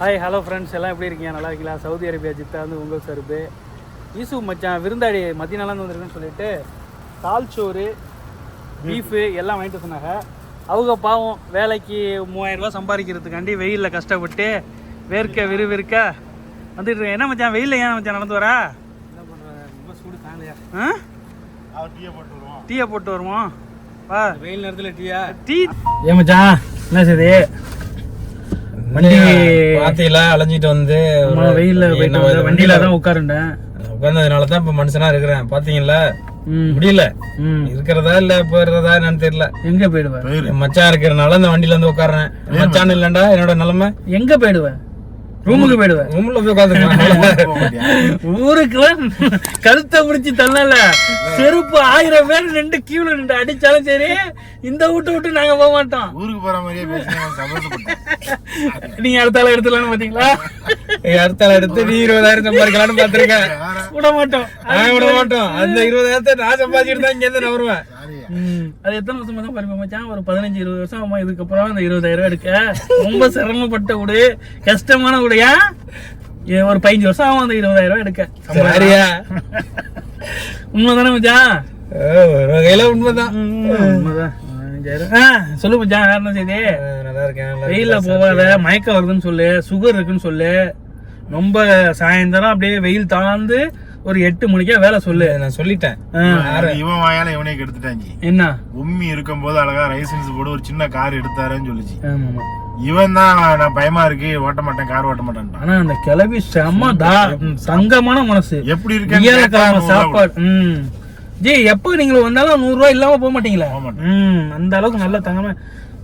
Hi hello friends எல்லாம் எப்படி இருக்கீங்க? நல்லா இருக்கீங்களா? சவுதி அரேபியா ஜித்தா வந்து உங்கள் சருப்பு யூசுப் மச்சான் விருந்தாடி மத்திய நாளாந்து வந்திருக்குன்னு சொல்லிட்டு தால் சோறு பீஃபு எல்லாம் வாங்கிட்டு சொன்னாங்க அவங்க பாவம் வேலைக்கு மூவாயிரம் ரூபாய் சம்பாதிக்கிறதுக்காண்டி வெயிலில் கஷ்டப்பட்டு வேர்க்க விறுவிறுக்க வந்துட்டு. என்ன மச்சான் வெயிலில் ஏன் மச்சான் நடந்து வரா? டீயை போட்டு வருவோம். வா. வெயில் நேரத்தில் டீயா? டீ. ஏன் மச்சான் என்ன சரி வண்டி பாத்தியில அலைஞ்சிட்டு வந்து ஆமா, வெயில்ல போயிட்டு வண்டியில தான் உட்காருண்டேன் உட்கார்ந்ததுனால தான் இப்ப மனுஷனா இருக்கிறேன். பாத்தீங்களா? ம். முடியல. ம். இருக்கிறதா இல்ல போயிடுறதா என்னன்னு தெரியல. எங்க போயிடுவேன் மச்சான் இருக்கிறனால இந்த வண்டியில வந்து உட்கார்றேன். மச்சான் இல்லண்டா என்னோட நிலைமை? எங்க போயிடுவேன் ரூமுக்கு போயிடுவேன். ரூம்ல போய் மாட்டியா? ஊருக்குலாம் கழுத்தை பிடிச்சி தள்ளல. செருப்பு ஆயிரம் பேர் நின்று கீழே நின்று அடிச்சாலும் சரி இந்த விட்டு விட்டு நாங்க போக மாட்டோம். ஊருக்கு போற மாதிரியே நான் நீங்க அடுத்த ஆள் எடுத்துலாம்னு பாத்தீங்களா? அடுத்த ஆள் எடுத்து நீ இருபதாயிரம் சம்பாதிக்கலாம்னு பாத்திருக்கேன் விட மாட்டோம். நான் விட மாட்டோம். அந்த இருபதாயிரத்தை நான் சம்பாதிச்சுட்டு தான் இங்க இருந்து நவருவேன் சாரி ம், அது எத்தனை வருஷமா தான் படிப்பேன் மச்சான்? ஒரு பதினஞ்சு இருபது வருஷம் ஆமா இதுக்கப்புறம் அந்த இருபதாயிரம் ரூபாய் எடுக்க. ரொம்ப சிரமப்பட்ட விடு. கஷ்டமான விடையா ஒரு பதினஞ்சு வருஷம் ஆகும் அந்த இருபதாயிரம் ரூபாய் எடுக்க. உண்மைதானே மச்சான்? வகையில உண்மைதான். உண்மைதான். சொல்லு மச்சான் வேற என்ன செய்தி? நல்லா இருக்கேன். போகாத மயக்கம் வருதுன்னு சொல்லு சுகர் இருக்குன்னு சொல்லு. ரொம்ப சாயந்தரம் அப்படியே வெயில் தாழ்ந்து ஒரு எட்டு மணிக்கா வேலை சொல்லு. நான் சொல்லிட்டேன். இவன் வாயால இவனே கெடுத்துட்டாங்க என்ன? உம்மி இருக்கும் போது அழகா லைசன்ஸ் போட்டு ஒரு சின்ன கார் எடுத்தாருன்னு சொல்லுச்சு. இவன் தான் நான் பயமா இருக்கு ஓட்ட மாட்டேன் கார் ஓட்ட மாட்டேன்ட்டான். ஆனா அந்த கிளவி செம்ம தா ம், தங்கமான மனசு. எப்படி கேட்டா சாப்பாடு. ம். ஜி எப்போ நீங்க வந்தாலும் நூறு ரூபாய் இல்லாம போக மாட்டீங்களா? மாட்டேன். அந்த அளவுக்கு நல்ல தங்கமா.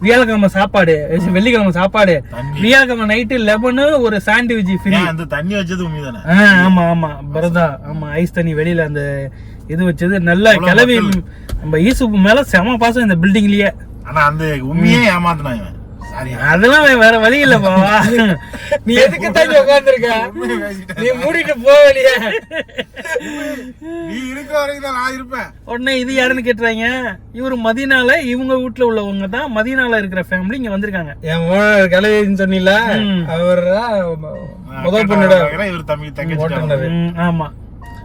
வியாழக்கிழமை சாப்பாடு வெள்ளிக்கிழமை சாப்பாடு. வியாழக்கிழமை நைட்டு லெமனு ஒரு சாண்ட்விச் ஃப்ரீ அந்த தண்ணி வச்சது உண்மை தானே ஆ, ஆமா ஆமா. பிரதா ஆமா ஐஸ் தண்ணி வெளியில அந்த இது வச்சது. நல்ல கிளவி. நம்ம ஈசுப்பு மேல செம பாசம் இந்த பில்டிங்லயே ஆனா அந்த உண்மையே சாரி அதெல்லாம் வேற வழி இல்ல பாவா நீ எதுக்கு உண்மையை பேசிட்டேன். நீ மூடிட்டு போ வெளியே. நீ இருக்க வரைக்கும் தான் நான் இருப்பேன். உடனே இது யாருன்னு கேட்டுறாங்க? இவரு மதினால இவங்க வீட்ல உள்ளவங்க தான் மதினால இருக்கிற ஃபேமிலி இங்க வந்திருக்காங்க. என் ஓனர் கலைன்னு சொன்னீல. அவர் முதல் பொண்ணோட இவர் தம்பி தங்கச்சி ஆமா.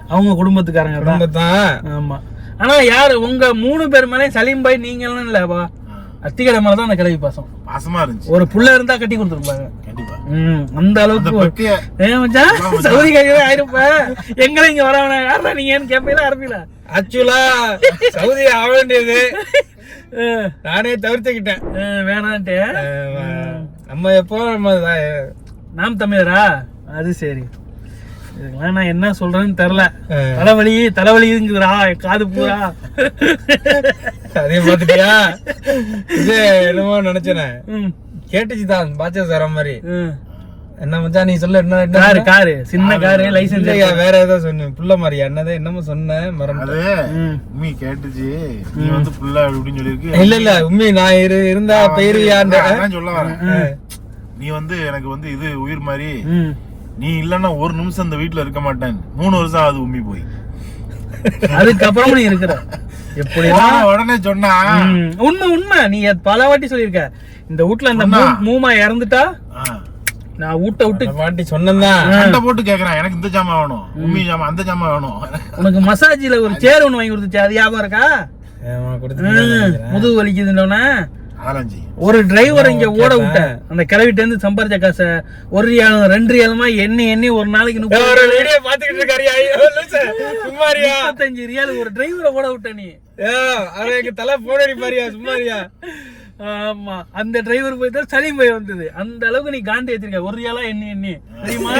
அவங்க குடும்பத்துக்காரங்க தான். ஆமா. ஆனா யாரு உங்க மூணு பேர் மேலே சலீம் பாய் நீங்களும் இல்லப்பா அத்திக்கடை மேல தான் அந்த கிளவி பாசம். பாசமா இருந்துச்சு. ஒரு புள்ள இருந்தா கட்டி கொடுத்துருப்பாங்க. கண்டிப்பா. ம் அந்த அளவுக்கு சவுதி கையில ஆயிருப்ப. எங்களை இங்க வரவன யாரா நீங்கன்னு கேப்பீங்களா ஆரம்பிங்களா ஆக்சுவலா சவுதி ஆக வேண்டியது. நானே தவிர்த்துக்கிட்டேன். வேணான்ட்டு. நம்ம எப்போ நம்ம நாம் தமிழரா? அது சரி. இதுக்கெல்லாம் நான் என்ன சொல்றேன்னு தெரியல. அஹ் தலைவலி தலைவலிங்குதுடா காது பூரா. அதே பாத்துட்டியா இது என்னமோ நினைச்சேனே. கேட்டுச்சு தான் பாச்சா சார் மாதிரி. என்ன மச்சான் நீ சொல்ல என்ன என்ன காரு காரு. சின்ன காரு லைசன்ஸ் வேற ஏதோ சொன்னேன் புள்ள மாதிரியா? என்னது என்னமோ சொன்னேன் மறந்து அது ம். உண்மை கேட்டுச்சு. நீ வந்து புள்ள அப்படின்னு சொல்லியிருக்கு. இல்ல இல்ல உண்மை நான் இரு இருந்தா போயிருவியான்ற அதான் சொல்ல வரேன். நீ வந்து எனக்கு வந்து இது உயிர் மாதிரி நீ இல்லன்னா ஒரு நிமிஷம் இந்த வீட்டுல இருக்க மாட்டேன். மூணு வருஷம் ஆகுது உம்மி போய். அதுக்கப்புறமும் நீ இருக்கிற. எப்படிதான் நான் உடனே சொன்னா உண்மை உண்மை. நீ பல வாட்டி சொல்லியிருக்க. இந்த சொன்னா. மூ- மூமா இறந்துட்டா ஆ, நான் வீட்டை விட்டு பாட்டி சொன்னதான் சண்டை போட்டு கேக்குறான். எனக்கு இந்த ஜாமான் வேணும். உம்மி ஜாமான் அந்த ஜாமான் வேணும். உனக்கு மசாஜில ஒரு சேர் ஒண்ணு வாங்கி கொடுத்துச்சு. அது ஞாபகம் இருக்கா? முதுகு வலிக்குதுன்னொன்னே செய்யும் ஒரு டிரைவர் இங்க ஓட விட்டேன். அந்த கிளவிட்ட இருந்து சம்பாரிச்ச காசை ஒரு ரியாலும் ரெண்டு ரியாலுமா எண்ணி எண்ணி ஒரு நாளைக்கு பாத்துக்கிட்டு. சும்மாரியா முப்பத்தஞ்சு ரியால் ஒரு டிரைவரை ஓட விட்ட நீ. எங்க தலை போனடி பாரியா சும்மாரியா ஆமா. அந்த டிரைவர் போய் தான் சலீம் போய் வந்தது. அந்த அளவுக்கு நீ காண்டி வச்சிருக்க ஒரு ரியாலா எண்ணி எண்ணி. தெரியுமா?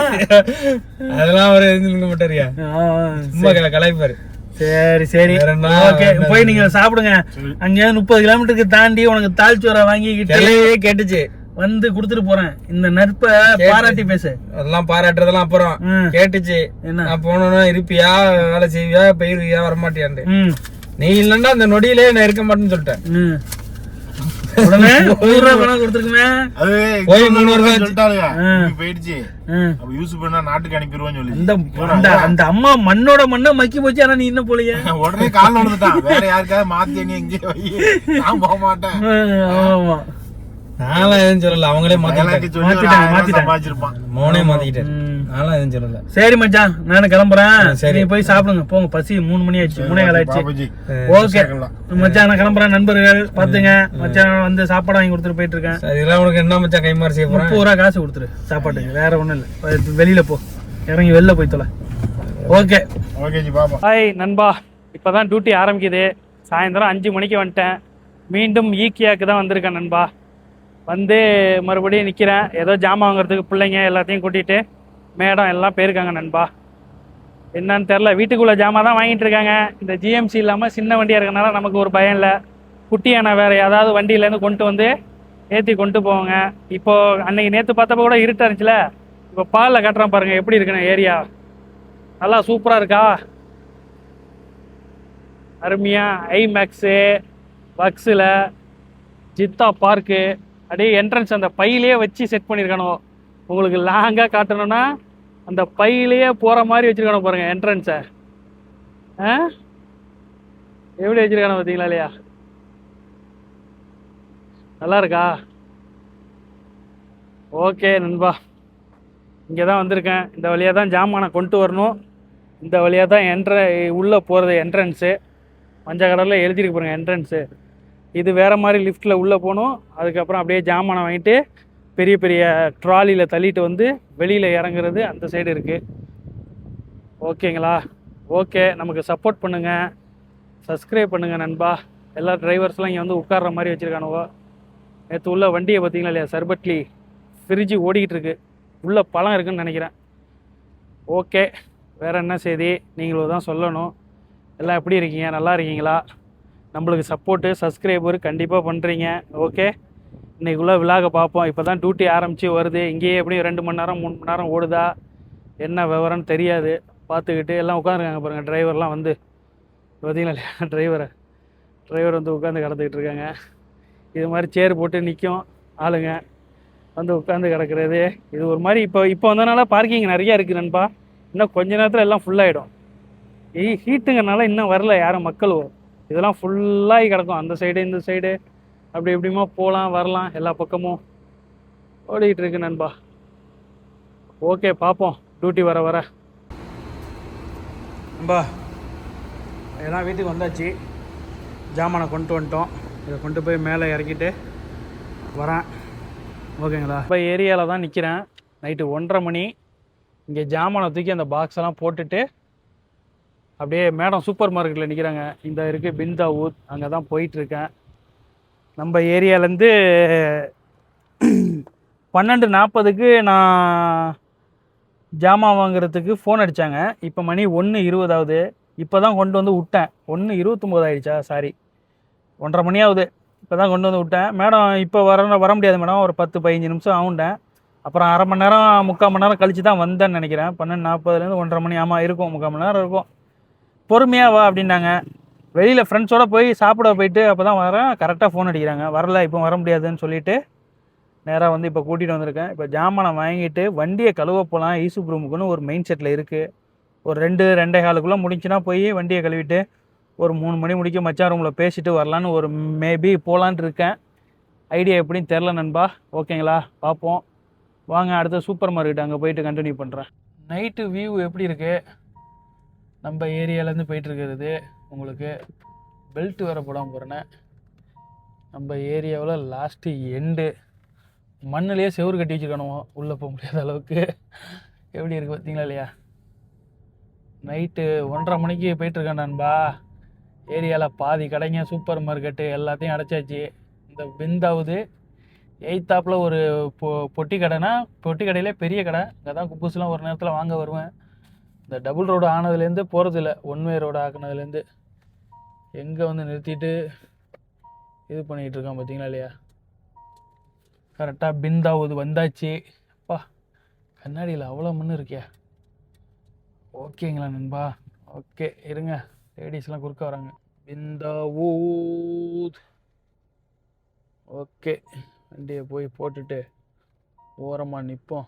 அதெல்லாம் அவர் இருந்துருக்க மாட்டாரியா? சும்மா கலாய்ப்பாரு. சரி சரி? ஓகே போய் நீங்க சாப்பிடுங்க. அங்க முப்பது கிலோமீட்டருக்கு தாண்டி உனக்கு தாழ்ச்சோரை வாங்கிக்கிட்டு கிளையே கேட்டுச்சு. வந்து கொடுத்துட்டு போறேன். இந்த நட்பை பாராட்டி பேசு. அதெல்லாம் பாராட்டுறதெல்லாம் அப்புறம். கேட்டுச்சு. என்ன? நான் போனோன்னா இருப்பியா? வேலை செய்வியா? போயிருவியா வரமாட்டியான்ட்டு. ம். நீ இல்லன்னா அந்த நொடியிலே நான் இருக்க மாட்டேன்னு சொல்லிட்டேன். உடனே நூறு ரூபாய் பணம் கொடுத்துருக்குமே. அது போய் இன்னொரு மூணு வருஷம் சொல்லிட்டாளுங்க ஆ. உம்மி போயிடுச்சு. அப்ப என்ன நாட்டுக்கு அனுப்பிடுவோம்னு அந்த சொல்லி அந்த அந்த அம்மா மண்ணோட மண்ணை மக்கி போச்சு ஆனா நீ இன்னும் போலையே உடனே கால் விழுந்துட்டான். வேற யாருக்காவது மாத்தி வை. நான் போக மாட்டேன். ஆமா. நான்லாம் எதுவும் சொல்லல. அவங்களே மாத்திட்டாங்க. மாத்திட்டாங்க, மாத்திட்டாங்க. மோனே மாத்திக்கிட்டாரு. ம். நான்லாம் எதுவும் சொல்லல. சரி மச்சான் நானும் கிளம்புறேன். சரி. போய் சாப்பிடுங்க. போங்க பசி மூணு மணி ஆயிடுச்சு. மூணே கால் ஆயிடுச்சு. ஓகே. மச்சான் நான் கிளம்புறேன். நண்பர்கள் பாத்துங்க மச்சான் வந்து சாப்பாடு வாங்கி கொடுத்துட்டு போயிட்டு இருக்கேன். சரி, இதெல்லாம் உனக்கு என்ன மச்சான் கைமாறு செய்ய போறேன்? முப்பது ரூபா காசு கொடுத்துரு. சாப்பாட்டுக்கு. வேற ஒண்ணும் இல்ல. வெளியில போ. இறங்கி வெளில போய் தொலை. ஓகே. ஓகே ஜி பாப்பா ஹாய் நண்பா. இப்பதான் டியூட்டி ஆரம்பிக்குது. சாயந்தரம் அஞ்சு மணிக்கு வந்துட்டேன். மீண்டும் ஈக்கியாக்கு தான் வந்திருக்கேன் நண்பா. வந்து மறுபடியும் நிற்கிறேன் ஏதோ ஜாமான் வாங்குறதுக்கு பிள்ளைங்க எல்லாத்தையும் கூட்டிகிட்டு மேடம் எல்லாம் போயிருக்காங்க நண்பா. என்னன்னு தெரில வீட்டுக்குள்ளே ஜாமான் தான் வாங்கிட்டு இருக்காங்க. இந்த ஜிஎம்சி இல்லாமல் சின்ன வண்டியாக இருக்கனால நமக்கு ஒரு பயம் இல்லை. குட்டியான வேறு ஏதாவது வண்டியிலேருந்து கொண்டு வந்து ஏற்றி கொண்டு போவாங்க. இப்போ அன்னைக்கு நேற்று பார்த்தப்ப கூட இருட்டா இருந்துச்சுல. இப்போ பாலில் கட்டுறேன் பாருங்க எப்படி இருக்குன்னு ஏரியா. நல்லா சூப்பராக இருக்கா? அருமையாக ஐ மேக்ஸு பக்ஸில் ஜித்தா பார்க்கு அப்படியே என்ட்ரன்ஸ் அந்த பையிலே வச்சு செட் பண்ணியிருக்கணும் உங்களுக்கு லாங்காக காட்டணும்னா அந்த பையிலேயே போகிற மாதிரி வச்சுருக்கானோ பாருங்க என்ட்ரன்ஸை ஆ? எப்படி வச்சுருக்கானோ பார்த்தீங்களா இல்லையா? நல்லா இருக்கா? ஓகே நண்பா. இங்கே தான் வந்திருக்கேன். இந்த வழியாக தான் ஜாமானை கொண்டு வரணும். இந்த வழியாக தான் என்ட்ர உள்ளே போகிறது என்ட்ரன்ஸு மஞ்சள் கலரில் எழுதிருக்கு பாருங்க என்ட்ரன்ஸு இது வேறு மாதிரி லிஃப்ட்டில் உள்ளே போகணும். அதுக்கப்புறம் அப்படியே ஜாமானை வாங்கிட்டு பெரிய பெரிய ட்ராலியில் தள்ளிட்டு வந்து வெளியில் இறங்குறது அந்த சைடு இருக்குது ஓகேங்களா? ஓகே நமக்கு சப்போர்ட் பண்ணுங்கள் சப்ஸ்கிரைப் பண்ணுங்கள் நண்பா. எல்லா டிரைவர்ஸ்லாம் இங்கே வந்து உட்கார்ற மாதிரி வச்சுருக்கானுவோ நேற்று உள்ள வண்டியை பார்த்தீங்களா இல்லையா? சர்பட்லி ஃப்ரிட்ஜு ஓடிக்கிட்டு இருக்கு. உள்ளே பழம் இருக்குன்னு நினைக்கிறேன். ஓகே வேறு என்ன செய்தி? நீங்களும் தான் சொல்லணும். எல்லாம் எப்படி இருக்கீங்க? நல்லா இருக்கீங்களா? நம்மளுக்கு சப்போர்ட்டு சப்ஸ்கிரைபர் கண்டிப்பாக பண்ணுறீங்க ஓகே? இன்றைக்குள்ளே விழாக பார்ப்போம். இப்போ தான் டியூட்டி ஆரம்பித்து வருது. இங்கேயே எப்படியும் ரெண்டு மணி நேரம் மூணு மணி நேரம் ஓடுதா? என்ன விவரம்னு தெரியாது. பார்த்துக்கிட்டு எல்லாம் உட்காந்துருக்காங்க பாருங்கள் டிரைவர்லாம் வந்து பார்த்தீங்களா இல்லையா? டிரைவரை டிரைவர் வந்து உட்காந்து கடந்துக்கிட்டு இருக்காங்க. இது மாதிரி சேர் போட்டு நிற்கும் ஆளுங்க. வந்து உட்காந்து கிடக்கிறது. இது ஒரு மாதிரி இப்போ இப்போ வந்தனால பார்க்கிங் நிறையா இருக்குது நண்பா. இன்னும் கொஞ்ச நேரத்தில் எல்லாம் ஃபுல்லாகிடும் ஹீட்டுங்கிறனால இன்னும் வரல யாரும் மக்கள் இதெல்லாம் ஃபுல்லாகி கிடக்கும். அந்த சைடு இந்த சைடு அப்படி இப்படிமா போகலாம் வரலாம் எல்லா பக்கமும் ஓடிக்கிட்டு இருக்கு நண்பா. ஓகே பார்ப்போம் டியூட்டி வர வர. நண்பா எல்லாம் வீட்டுக்கு வந்தாச்சு. ஜாமானை கொண்டு வந்துட்டோம். இதை கொண்டு போய் மேலே இறக்கிட்டு வரேன். ஓகேங்களா? இப்போ ஏரியாவில் தான் நிற்கிறேன் நைட்டு ஒன்றரை மணி. இங்கே ஜாமானை தூக்கி அந்த பாக்ஸ் எல்லாம் போட்டுட்டு அப்படியே மேடம் சூப்பர் மார்க்கெட்டில் நிற்கிறாங்க இந்த இருக்குது பிந்தா ஊத் அங்கே தான் போயிட்டுருக்கேன் நம்ம ஏரியாலேருந்து பன்னெண்டு நாற்பதுக்கு நான் ஜாமான் வாங்குறதுக்கு ஃபோன் அடித்தாங்க இப்போ மணி ஒன்று இருபதாவது இப்போ தான் கொண்டு வந்து விட்டேன். ஒன்று இருபத்தொம்போது ஆயிடுச்சா? சாரி ஒன்றரை மணி ஆகுது இப்போ தான் கொண்டு வந்து விட்டேன். மேடம் இப்போ வர வர முடியாது மேடம். ஒரு பத்து பதினஞ்சு நிமிஷம் ஆகுண்டேன் அப்புறம் அரை மணி நேரம் முக்கால் மணி நேரம் கழித்து தான் வந்தேன்னு நினைக்கிறேன். பன்னெண்டு நாற்பதுலேருந்து ஒன்றரை மணி ஆமாம் இருக்கும். முக்கால் மணி நேரம் இருக்கும். பொறுமையாக வா அப்படின்னாங்க. வெளியில் ஃப்ரெண்ட்ஸோட போய் சாப்பிட போயிட்டு அப்போ தான் வரேன் கரெக்டாக ஃபோன் அடிக்கிறாங்க. வரல இப்போ வர முடியாதுன்னு சொல்லிட்டு நேராக வந்து இப்போ கூட்டிகிட்டு வந்திருக்கேன். இப்போ ஜாமானை வாங்கிட்டு வண்டியை கழுவ போகலாம் ஈசு ரூமுக்குன்னு ஒரு மெயின் செட்டில் இருக்குது ஒரு ரெண்டு ரெண்டே காலுக்குள்ளே முடிஞ்சுன்னா போய் வண்டியை கழுவிட்டு ஒரு மூணு மணி முடிக்க மச்சான் ரூமில் பேசிட்டு வரலான்னு ஒரு மேபி போகலான்னு இருக்கேன். ஐடியா எப்படின்னு தெரில நண்பா. ஓகேங்களா பார்ப்போம். வாங்க அடுத்த சூப்பர் மார்க்கெட் அங்கே போயிட்டு கண்டினியூ பண்ணுறேன் நைட்டு வியூ எப்படி இருக்குது நம்ம ஏரியாலேருந்து போயிட்டு இருக்கிறது. உங்களுக்கு பெல்ட் வேறு போடாமல் போகிறேனே நம்ம ஏரியாவில் லாஸ்ட்டு எண்டு மண்ணுலேயே செவரு கட்டி வச்சுருக்கணும் உள்ளே போக முடியாத அளவுக்கு. எப்படி இருக்குது பார்த்தீங்களா இல்லையா? நைட்டு ஒன்றரை மணிக்கு போயிட்டுருக்கேன் நண்பா. ஏரியாவில் பாதி கடைங்க சூப்பர் மார்க்கெட்டு எல்லாத்தையும் அடைச்சாச்சு. இந்த பிந்தாவது எய்த்தாப்பில் ஒரு பொ பொட்டி கடைனா பொட்டி கடையிலே பெரிய கடை. அங்கே தான் குப்பூஸ்லாம் ஒரு நேரத்தில் வாங்க வருவேன். இந்த டபுள் ரோடு ஆனதுலேருந்து போகிறதில்ல ஒன் வே ரோடு ஆக்குனதுலேருந்து எங்கே வந்து நிறுத்திட்டு இது பண்ணிகிட்டு இருக்கான் பார்த்தீங்களா இல்லையா? கரெக்டாக பிந்தாவுது வந்தாச்சு. அப்பா கண்ணாடியில் அவ்வளோ மண் இருக்கியா? ஓகேங்களா நண்பா. ஓகே இருங்க. லேடிஸ்லாம் குறுக்க வராங்க. பிந்தாவூத் ஓகே வண்டியை போய் போட்டுட்டு ஓரமாக நிற்போம்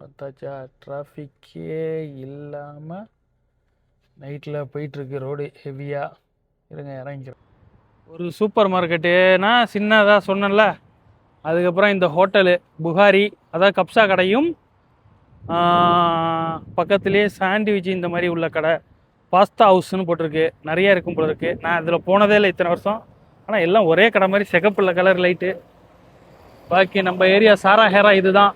பார்த்தாச்சா ட்ராஃபிக்கே இல்லாமல் நைட்டில் போயிட்டுருக்கு ரோடு ஹெவியாக இருங்க இறங்கிக்கிறோம் ஒரு சூப்பர் மார்க்கெட்டுனா சின்னதாக சொன்னேன்ல. அதுக்கப்புறம் இந்த ஹோட்டலு புகாரி அதாவது கப்சா கடையும் பக்கத்துலேயே சாண்ட்விச் இந்த மாதிரி உள்ள கடை. பாஸ்தா ஹவுஸ்னு போட்டிருக்கு. நிறைய இருக்கும் போல இருக்குது நான் இதில் போனதே இல்லை இத்தனை வருஷம். ஆனால் எல்லாம் ஒரே கடை மாதிரி சிகப்புள்ள கலர் லைட்டு. பாக்கி நம்ம ஏரியா சாரா ஹேரா இதுதான்.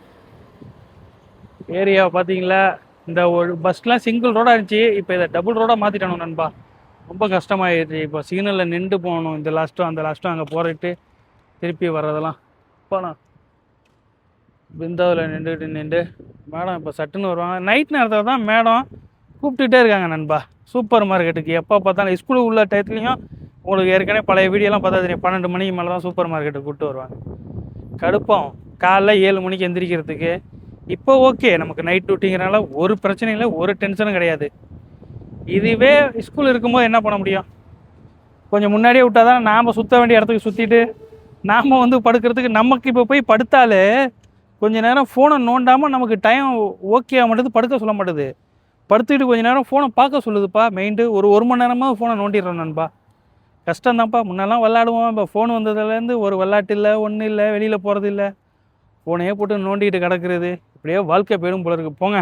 ஏரியா பார்த்தீங்களா? இந்த ஒரு பஸ்லாம் சிங்கிள் ரோடாக இருந்துச்சு. இப்போ இதை டபுள் ரோடாக மாற்றிட்டணும் நண்பா. ரொம்ப கஷ்டமாயிடுச்சு இப்போ சிக்னலில் நின்று போகணும். இந்த லாஸ்ட்டும் அந்த லாஸ்ட்டும் அங்கே போகிறட்டு திருப்பி வர்றதெல்லாம். போகலாம் பிந்தாவில் நின்றுட்டு நின்று மேடம் இப்போ சட்டுன்னு வருவாங்க. நைட் நேரத்தில் தான் மேடம் கூப்பிட்டுட்டே இருக்காங்க நண்பா. சூப்பர் மார்க்கெட்டுக்கு எப்போ பார்த்தாலும் ஸ்கூல் உள்ள டயத்துலையும் உங்களுக்கு ஏற்கனவே பழைய வீடியோலாம் பார்த்தா தெரியும். பன்னெண்டு மணிக்கு மேலே தான் சூப்பர் மார்க்கெட்டுக்கு கூப்பிட்டு வருவாங்க. கடுப்பம். காலைல ஏழு மணிக்கு எந்திரிக்கிறதுக்கு. இப்போ ஓகே நமக்கு நைட் டியூட்டிங்கிறனால ஒரு பிரச்சனையும் இல்லை ஒரு டென்ஷனும் கிடையாது. இதுவே ஸ்கூல் இருக்கும்போது என்ன பண்ண முடியும்? கொஞ்சம் முன்னாடியே விட்டா தான் நாம் சுற்ற வேண்டிய இடத்துக்கு சுற்றிட்டு நாம் வந்து படுக்கிறதுக்கு நமக்கு இப்போ போய் படுத்தாலே கொஞ்ச நேரம் ஃபோனை நோண்டாமல் நமக்கு டைம் ஓகே ஆக மாட்டேது படுக்க சொல்ல மாட்டேது. படுத்துக்கிட்டு கொஞ்ச நேரம் ஃபோனை பார்க்க சொல்லுதுப்பா மெயின்டு ஒரு ஒரு மணி நேரமாக ஃபோனை நோண்டிடுறேன் நண்பா. கஷ்டம்தான்ப்பா முன்னெல்லாம் விளாடுவோம் இப்போ ஃபோன் வந்ததுலேருந்து ஒரு விளாட்டு இல்லை ஒன்றும் இல்லை வெளியில் போகிறது இல்லை. ஃபோனையே போட்டு நோண்டிக்கிட்டு கிடக்கிறது. இப்படியே வாழ்க்கை போயிடும் போல இருக்கு. போங்க.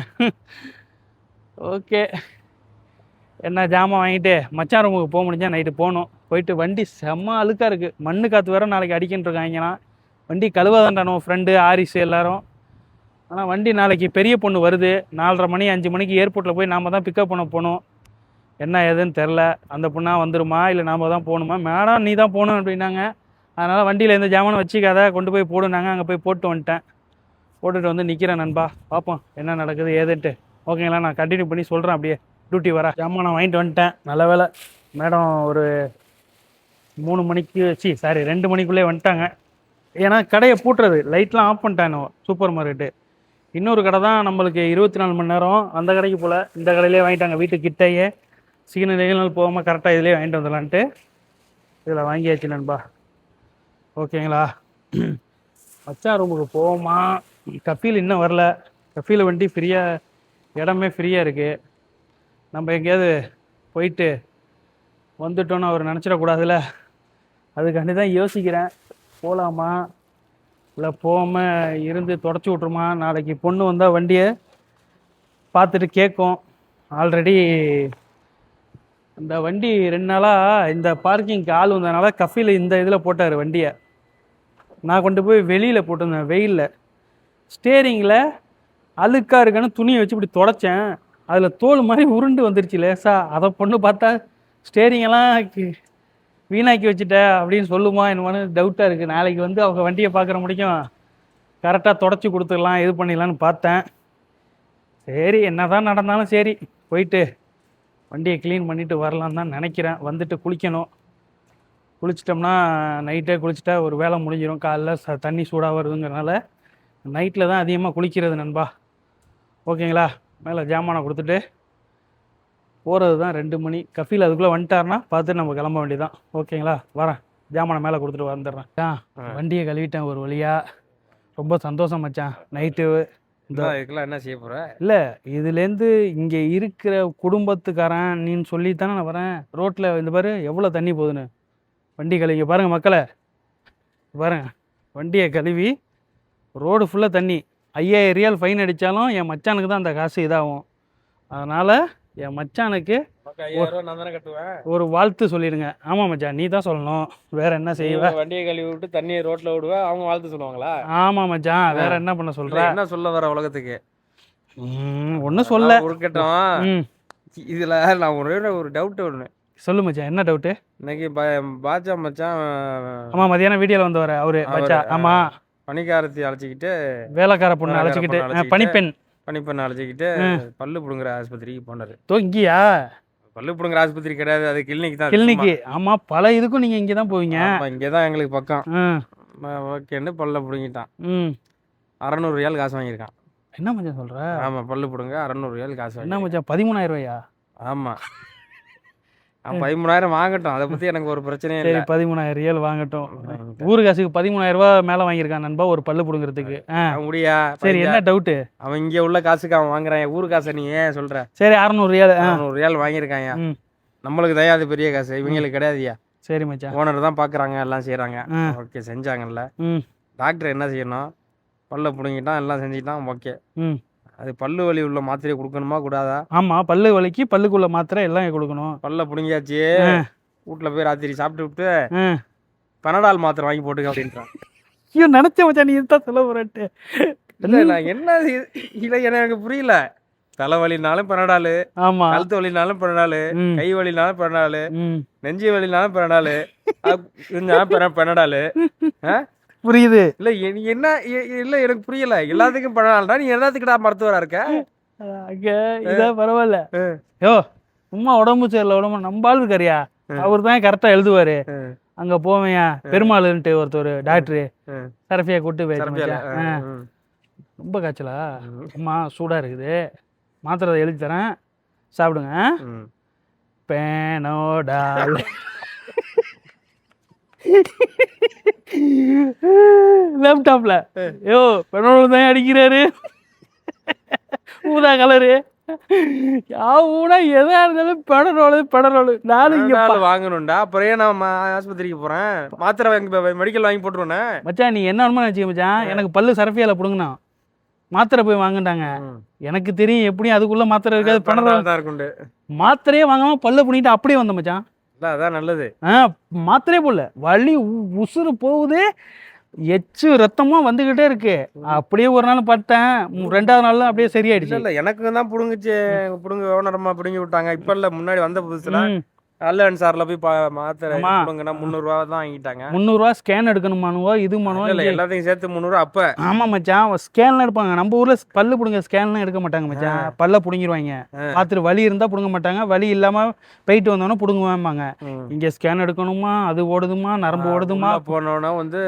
ஓகே. என்ன ஜாமான் வாங்கிட்டு மச்சான் ரூமுக்கு போக முடிஞ்சா நைட்டு போகணும். போயிட்டு வண்டி செம்ம அழுக்காக இருக்குது மண்ணு காற்று வேற நாளைக்கு அடிக்கின்னு இருக்காங்கன்னா வண்டி கழுவாதான்டா நம்ம ஃப்ரெண்டு ஆரிஸ் எல்லாரும். ஆனால் வண்டி நாளைக்கு பெரிய பொண்ணு வருது. நாலரை மணி அஞ்சு மணிக்கு ஏர்போர்ட்டில் போய் நாம் தான் பிக்கப் பண்ண போகணும் என்ன ஏதுன்னு தெரில அந்த பொண்ணாக வந்துருமா? இல்லை நாம் தான் போகணுமா? மேடம் நீ தான் போகணும் அப்படின்னாங்க. அதனால் வண்டியில் எந்த ஜாமானும் வச்சுக்காத கொண்டு போய் போடுனாங்க அங்கே போய் போட்டு வந்துட்டேன். போட்டுட்டு வந்து நிற்கிறேன் நண்பா. பார்ப்போம் என்ன நடக்குது ஏதுன்ட்டு. ஓகேங்களா? நான் கண்டினியூ பண்ணி சொல்கிறேன் அப்படியே. டியூட்டி வர. ஜாமான் வாங்கிட்டு வந்துட்டேன். நல்ல வேலை மேடம் ஒரு மூணு மணிக்கு சி சாரி ரெண்டு மணிக்குள்ளே வந்துட்டாங்க. ஏன்னா கடையை பூட்டுறது. லைட்லாம் ஆஃப் பண்ணிட்டானோ சூப்பர் மார்க்கெட்டு இன்னொரு கடை தான் நம்மளுக்கு இருபத்தி நாலு மணி நேரம். அந்த கடைக்கு போல். இந்த கடையிலே வாங்கிட்டாங்க. வீட்டு கிட்டேயே சிக்னல் நிகழ்நாள் போகாமல் கரெக்டாக இதிலே வாங்கிட்டு வந்துடலான்ட்டு. இதில் வாங்கியாச்சு நண்பா. ஓகேங்களா? மச்சா ரூமுக்கு போவோமா? கஃபீல் இன்னும் வரல. கஃபீல் வண்டி ஃப்ரீயாக இடமே ஃப்ரீயாக இருக்குது நம்ம எங்கேயாவது போயிட்டு வந்துட்டோன்னு அவர் நினச்சிடக்கூடாதுல்ல? அதுக்காண்டி தான் யோசிக்கிறேன். போகலாமா இல்லை போகாமல் இருந்து தொடச்சி விட்ருமா நாளைக்கு பொண்ணு வந்தால் வண்டியை பார்த்துட்டு கேட்கும். ஆல்ரெடி இந்த வண்டி ரெண்டு நாளாக இந்த பார்க்கிங்க்கு ஆள் வந்ததுனால கஃபியில் இந்த இதில் போட்டார் வண்டியை. நான் கொண்டு போய் வெளியில் போட்டிருந்தேன் வெயிலில். ஸ்டேரிங்கில் அழுக்காக இருக்குன்னு துணியை வச்சு இப்படி தொடச்சேன். அதில் தோல் மாதிரி உருண்டு வந்துருச்சு லேசா. அதை பொண்ணு பார்த்தா ஸ்டேரிங்கெல்லாம் வீணாக்கி வச்சுட்ட அப்படின்னு சொல்லுமா என்னமான்னு டவுட்டாக இருக்குது நாளைக்கு வந்து அவங்க வண்டியை பார்க்குற முடிக்கும் கரெக்டாக தொடச்சி கொடுத்துடலாம் இது பண்ணிடலான்னு பார்த்தேன். சரி என்ன தான் நடந்தாலும் சரி போயிட்டு வண்டியை க்ளீன் பண்ணிவிட்டு வரலான்னு தான் நினைக்கிறேன். வந்துட்டு குளிக்கணும். குளிச்சிட்டோம்னா நைட்டே குளிச்சிட்டா ஒரு வேலை முடிஞ்சிடும் காலைல ச தண்ணி சூடாக வருதுங்கிறனால நைட்டில் தான் அதிகமாக குளிக்கிறது நண்பா. ஓகேங்களா? மேலே ஜாமானை கொடுத்துட்டு போகிறது தான் ரெண்டு மணி. கஃபீல் அதுக்குள்ளே வந்துட்டாருன்னா பார்த்து நம்ம கிளம்ப வேண்டியதான் ஓகேங்களா? வரேன். ஜாமானை மேலே கொடுத்துட்டு வந்துடுறேன். ஆ வண்டியை கழுவிட்டேன் ஒரு வழியா. ரொம்ப சந்தோஷம் மச்சான். நைட்டு இந்த இதுக்கெல்லாம் என்ன செய்ய போற? இல்லை இதுலேருந்து இங்கே இருக்கிற குடும்பத்துக்காரன் நீன்னு சொல்லி தானே நான் வரேன். ரோட்டில் இந்த பாரு எவ்வளோ தண்ணி போகுதுன்னு. வண்டி கழுவிங்க பாருங்கள் மக்களை. பாருங்க. வண்டியை கழுவி ரோடு ஃபுல்லாக தண்ணி. ஐயாயிரம் ரியால் ஃபைன் அடித்தாலும் என் மச்சானுக்கு தான் அந்த காசு இதாகும். அதனால் என் மச்சானுக்கு ஒரு வாழ்த்து சொல்லிடுங்க. ஆமாம் மச்சான் நீ தான் சொல்லணும். வேற என்ன செய்வ? நீ வண்டியை கழுவி விட்டு தண்ணியை ரோட்ல விடுவ அவங்க வாழ்த்து சொல்லுவாங்களா? ஆமாம் மச்சான் வேற என்ன பண்ண சொல்ற? என்ன சொல்ல வர உலகத்துக்கு? ஒன்றும் சொல்ல. ஒரு கட்டம் ம். இதுல நான் ஒரே ஒரு டவுட் ஒண்ணு. சொல்லு மச்சான் என்ன டவுட்டு இன்னைக்கு பா- பாஜா மச்சான் ஆமா மதியானம் வீடியோல வந்தவர அவரு அவரு, பச்சா ஆமா. பணிக்காரத்தி அழைச்சிக்கிட்டு வேலைக்கார பொண்ணு அழைச்சிக்கிட்டு பொண்ணு அஹ், அழைச்சிக்கிட்டு. பல்லு புடுங்குற ஆஸ்பத்திரிக்கு போனாரு. தொங்கியா? பல்லு புடுங்குற ஆஸ்பத்திரி கிடையாது அது கிளினிக் தான் கிளினிக்கு. ஆமா பல இதுக்கும் நீங்க இங்க தான் போவீங்க. இங்கே தான் எங்களுக்கு பக்கம். ஓகேன்னு பல்ல புடுங்கிட்டான். அறநூறு ரியால் காசு வாங்கியிருக்கான். என்ன மச்சான் சொல்ற? ஆமா பல்லு புடுங்க அறநூறு ரியால் காசு என்ன மச்சான் பதிமூணாயிரம் ரூபாயா? ஆமா. பதிமூணாயிரம் வாங்கட்டும். அதை பத்தி எனக்கு ஒரு பிரச்சனையும் சரி இல்லை. பதிமூணாயிரம் ரியல் வாங்கட்டும். ஊரு காசுக்கு பதிமூணாயிரம் ரூபாய் மேல வாங்கியிருக்கான் நண்பா ஒரு பல்லு புடுங்கிறதுக்கு. முடியா? சரி என்ன டவுட்டு? அவன் இங்க உள்ள காசுக்கு அவன் வாங்குறான். ஊரு காசை நீ ஏன் சொல்ற? சரி அறநூறு ரியல் அறநூறு ரியால் வாங்கியிருக்காங்க நம்மளுக்கு தயா அது பெரிய காசு? இவங்களுக்கு கிடையாதுயா சரி மச்சான். ஓனர் தான் பார்க்குறாங்க எல்லாம் செய்கிறாங்க ஆ. ஓகே செஞ்சாங்கல்ல. டாக்டர் என்ன செய்யணும்? பல்ல பிடுங்கிட்டான் எல்லாம் செஞ்சுட்டான் ஓகே. ம். அது பல்லு வலி உள்ள மாத்திரையை கொடுக்கணுமா கூடாதா? ஆமா பல்லு வலிக்கு பல்லுக்குள்ள மாத்திரை எல்லாம் கொடுக்கணும். பல்ல பிடுங்கியாச்சு. வீட்டில் போய் ராத்திரி சாப்பிட்டு விட்டு. பனடால் மாத்திரை வாங்கி போட்டுக்க அப்படின்றான். ஐயோ நினைச்ச மச்சான் நீ இதுதான் சொல்ல போறேன்ட்டு. இல்லை நான் என்ன இல்லை எனக்கு புரியல. தலைவலினாலும் பனடாலு ஆமா. கழுத்து வலினாலும் ம். கை வலினாலும் ம். நெஞ்சு வலினாலும் இருந்தாலும் பனடாலு புரியுது. இல்ல என்ன இல்ல எனக்கு புரியல. எல்லாத்துக்கும் பனடால்டா நீ எல்லாத்துக்குடா மருத்துவரா இருக்க? அங்க பரவாயில்ல. யோ சும்மா உடம்பு சரியில்ல உடம்பு நம்பாள் இருக்காரியா அவர் தான் கரெக்டா எழுதுவாரு. அங்க போவையா பெருமாள்ன்ட்டு ஒருத்தர் டாக்டர். சரஃபியா கூட்டு போய். ரொம்ப காய்ச்சலா? அம்மா சூடா இருக்குது. மாத்திரை எழுதி தரேன். சாப்பிடுங்க. பேனோடால். லேப்டாப்ல யோ பெனோல் தான் அடிக்கிறாரு. ஊதா கலரு ஊனா எதா இருந்தாலும் பெடரோலு பெடரோலு நானும் இங்க வாங்கணும்டா. அப்புறம் நான் ஆஸ்பத்திரிக்கு போறேன்? மாத்திரை வாங்கி மெடிக்கல் வாங்கி போட்டுருவேனே. மச்சான் நீ என்ன வேணுமோ நினச்சிக்க மச்சான். எனக்கு பல்லு சரஃபியால பிடுங்கண்ணா மாத்திரை போய் வாங்கிட்டாங்க எனக்கு தெரியும் எப்படியும் அதுக்குள்ள மாத்திரை இருக்காது பெடரோல் தான் இருக்குண்டு. மாத்திரையே வாங்காம பல்ல புனிட்டு அப்படியே வந்த மச்சான். அதான் நல்லது. ஆ மாத்திரையே போடல. வலி உ- உசுறு போகுது. எச்சு ரத்தமா வந்துகிட்டே இருக்கு. அப்படியே ஒரு நாள் பட்டேன் ம், ரெண்டாவது நாள் அப்படியே சரியாயிடுச்சு. இல்ல எனக்கு தான் புடுங்குச்சு. புடுங்க ஓனரமா புடுங்கி விட்டாங்க. இப்ப இல்ல முன்னாடி வந்த புதுசுல. ம். அல்ல சார்ல போய் மாத்திரை ஆமா. புடுங்கன்னா முந்நூறு ரூபா தான் வாங்கிட்டாங்க. முந்நூறுரூவா ஸ்கேன் எடுக்கணுமானுவோ இது பண்ணுவோ இல்ல, எல்லாத்தையும் சேர்த்து முந்நூறு அப்ப. ஆமா மச்சான். ஸ்கேன்லாம் எடுப்பாங்க. நம்ம ஊர்ல பல்லு புடுங்க ஸ்கேன்லாம் எடுக்க மாட்டாங்க மச்சான். பல்ல புடுங்கிடுவாங்க பார்த்துட்டு வலி இருந்தா புடுங்க மாட்டாங்க. வலி இல்லாம போயிட்டு வந்தோன்னா புடுங்குவாங்க ம். இங்க ஸ்கேன் எடுக்கணுமா? அது ஓடுதுமா? நரம்பு ஓடுதுமா? போனோன்னா வந்து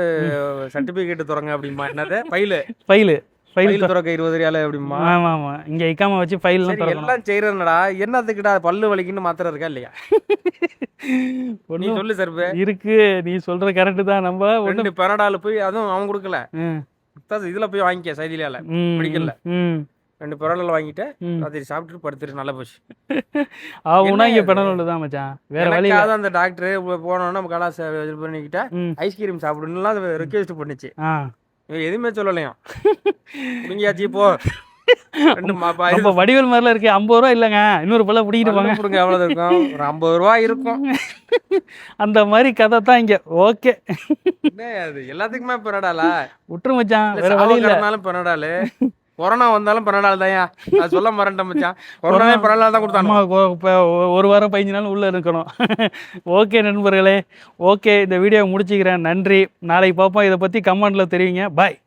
சர்டிபிகேட் திறங்க அப்படிமா என்னது? ஃபைலு ஃபைலு ஃபைல் திறக்க இருபது ரியால அப்படிமா ஆமா ஆமா. இங்க இக்காம வச்சு ஃபைல்லாம் திறக்கணும். எல்லாம் செய்யறதுனடா என்னத்துக்குடா பல்லு வலிக்குன்னு மாத்திரை இருக்கா இல்லையா? நீ சொல்லு இருக்கு. நீ சொல்ற கரெக்ட் தான் நம்ம ஒண்ணு பெனடால் போய் அதுவும் அவன் கொடுக்கல. இதுல போய் வாங்கிக்க சைதிலியால. பிடிக்கல. ரெண்டு பெனடால் வாங்கிட்டு. ராத்திரி சாப்பிட்டுட்டு படுத்துட்டு நல்லா போச்சு. ஆகுனா இங்க என்ன பெடல் தான் மச்சான். வேற வழி. எனக்காவது அந்த டாக்டர் போனோன்னா நம்ம கலா இது பண்ணிக்கிட்ட ஐஸ்கிரீம் சாப்பிடணும்லாம் ரெக்வெஸ்ட் பண்ணுச்சு. எதுவுமே சொல்லலையாம் முடிஞ்சாச்சு போ நம்ம வடிவேல் மாதிரில இருக்கு ஐம்பது ரூபா இல்லைங்க. இன்னொரு பல்ல பிடிக்கிட்டு போங்க. கொடுங்க எவ்வளவு இருக்கும்? ஒரு ஐம்பது ரூபா இருக்கும். அந்த மாதிரி கதை தான் இங்க. ஓகே. அது எல்லாத்துக்குமே பெனடாலா விட்டுரு மச்சான் வேற வழி இல்ல. சாவக்கறனாலும் பெனடாலு கொரோனா வந்தாலும் பெனடால் தான்யா அது சொல்ல மறந்துட்டேன் மச்சான். கொரோனாவே பெனடால் தான் கொடுத்தாங்க இப்ப ஒரு வாரம் பதினஞ்சு நாள் உள்ள இருக்கணும். ஓகே நண்பர்களே ஓகே இந்த வீடியோ முடிச்சுக்கிறேன். நன்றி. நாளைக்கு பார்ப்போம். இதை பத்தி கமெண்ட்ல தெரிவிங்க. பாய்